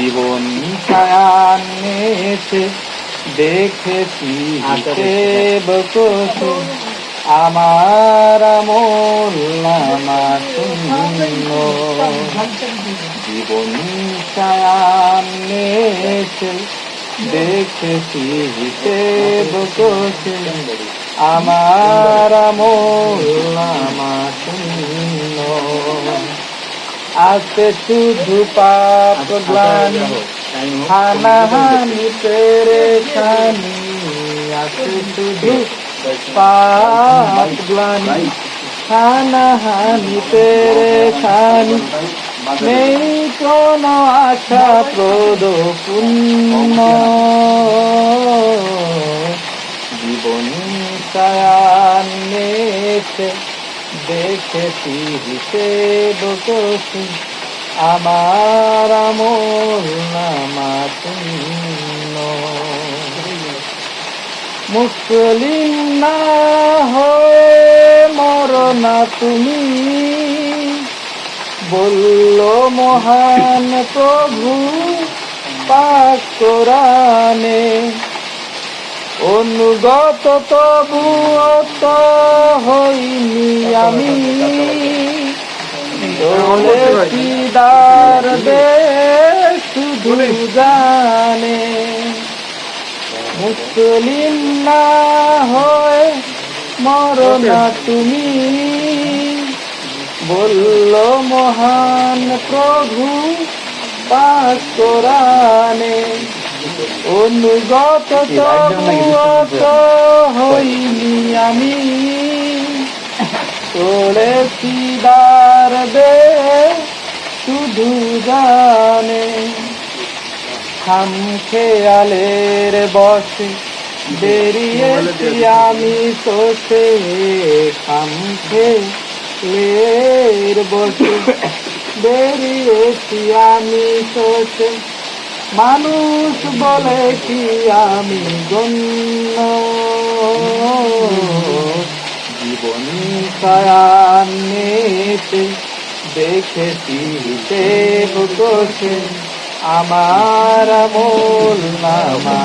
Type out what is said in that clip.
জীবন ছায়ান্নেছে দেখেছি হিসেব কষে আমার আমল শূন্য। জীবন ছায়ান্নেছে দেখেছি হিসেব কষে আমার আমল আছে শুধু পাপ গ্লানি হানাহানি পেরেশানি আছে শুধু পাপ গ্লানি হানাহানি পেরেশানি। নেই কোন আশা প্রদ পুণ্য জীবন ছায়ান্নেছে দেখেছি হিসেব কষি। আমার আমল নামা শূন্য মুসলিম না হয়ে মরনা তুমি। বলল মহান প্রভু পাক অনুগত তবু অত হইনি আমি দোলে দিদার দে শুধু জানে? মুসলিম না হয়ে মরনা তুমি। বলল মহান প্রভু পাক কোরআনে অনুগত তবুয়ত হইনি আমি সিদার দে শুধু জানে। খাম খেয়ালের বসে, বেরিয়েছি আমি তোষে খাম খেলের বসে, বেরিয়েছি আমি তোষে মানুষ বলে কি আমি গণ্য? জীবন ছায়ান্নেতে দেখেছি হিসেব কষে আমার মোল নামা